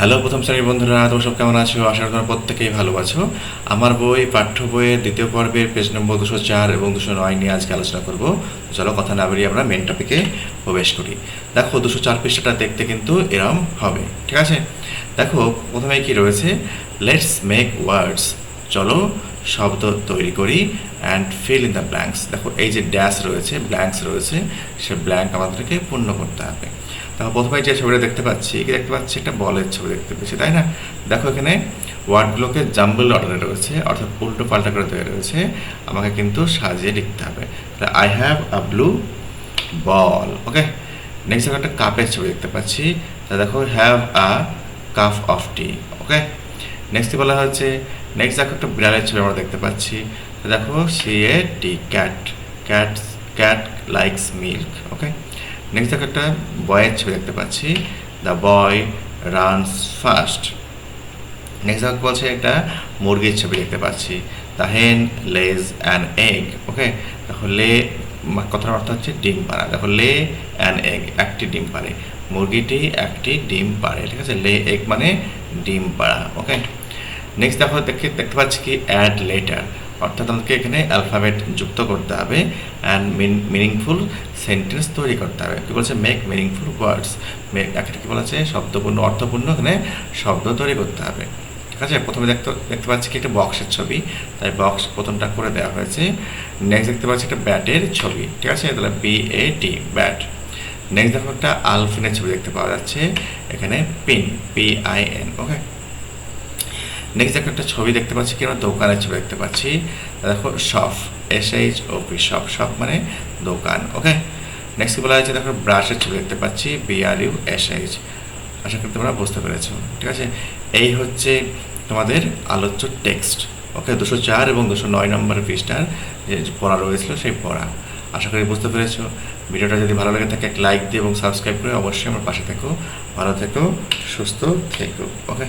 Hello, প্রথম শ্রেণির বন্ধুরা, তোমরা সব কেমন আছো? আশা করি প্রত্যেকেই ভালো আছো। আমার বই, পাঠ্য বইয়ের দ্বিতীয় পর্বের পেজ নম্বর দুশো চার এবং দুশো নয় নিয়ে আজকে আলোচনা করব। চলো, কথা না বেরিয়ে আমরা মেন টপিকে প্রবেশ করি। দেখো, দুশো চার পৃষ্ঠাটা দেখতে কিন্তু এরম হবে, ঠিক আছে? দেখো প্রথমে কি রয়েছে? লেটস মেক ওয়ার্ডস চলো, শব্দ তৈরি করি and fill in the blanks দেখো, এই যে ড্যাশ রয়েছে ব্ল্যাঙ্কস রয়েছে, সে ব্ল্যাঙ্ক আমাদেরকে পূর্ণ করতে হবে। তারপর প্রথমে যে ছবিটা দেখতে পাচ্ছি দেখতে পাচ্ছি একটা বলের ছবি দেখতে পাচ্ছি তাই না? দেখো এখানে ওয়ার্ডগুলোকে জাম্বল অর্ডারে রয়েছে, অর্থাৎ উল্টো পাল্টা করে দেওয়া রয়েছে, আমাকে কিন্তু সাজিয়ে লিখতে হবে। তাহলে I have a blue ball okay next একটা কাপের ছবি দেখতে পাচ্ছি, তা দেখো have a cup of tea okay next বলা হচ্ছে নেক্সট দেখো একটা বিড়ালের ছবি আমরা দেখতে পাচ্ছি দেখো C A T cat cat cat likes milk okay next দেখো একটা বয়ের ছবি দেখতে পাচ্ছি। The boy runs first next দেখো বলছে একটা মুরগির ছবি দেখতে পাচ্ছি। দ্য হেন লেজ অ্যান এগ ওকে দেখো লে কথার অর্থ হচ্ছে ডিম পাড়া। দেখো লে অ্যান এগ একটি ডিম পাড়ে। মুরগিটি একটি ডিম পাড়ে, ঠিক আছে? লে এগ মানে ডিম পাড়া ওকে নেক্সট দেখো, দেখে দেখতে পাচ্ছি কি অ্যাড লেটার অর্থাৎ আমাদেরকে এখানে অ্যালফাবেট যুক্ত করতে হবে অ্যান্ড মিনিংফুল সেন্টেন্স তৈরি করতে হবে। কী বলছে? মেক মিনিংফুল ওয়ার্ডস মেক একটা কী বলেছে? শব্দপূর্ণ, অর্থপূর্ণ এখানে শব্দ তৈরি করতে হবে। ঠিক আছে? প্রথমে দেখতে দেখতে পাচ্ছি কি একটা বক্সের ছবি। তাই বক্স প্রথমটা করে দেওয়া হয়েছে। নেক্সট দেখতে পাচ্ছি একটা ব্যাটের ছবি। ঠিক আছে? তাহলে B A T bat next দেখো একটা আলফিনের ছবি দেখতে পাওয়া যাচ্ছে। এখানে pin P I N okay next দেখো একটা ছবি দেখতে পাচ্ছি কি আমরা দোকানের ছবি দেখতে পাচ্ছি। দেখো shop S H O P shop shop মানে দোকান ওকে নেক্সট বলা হয়েছে, দেখো ব্রাশের ছবি দেখতে পাচ্ছি B R U S H আশা করি তোমরা বুঝতে পেরেছ, ঠিক আছে? এই হচ্ছে তোমাদের আলোচ্য টেক্সট ওকে দুশো চার এবং দুশো নয় নম্বর পৃষ্ঠার যে পড়া রয়েছিল, সেই পড়া। আশা করি বুঝতে পেরেছ। ভিডিওটা যদি ভালো লাগে থাকে একটা লাইক দিয়ে এবং সাবস্ক্রাইব করে অবশ্যই আমার পাশে থেকো। ভালো থেকো, সুস্থ থেকো ওকে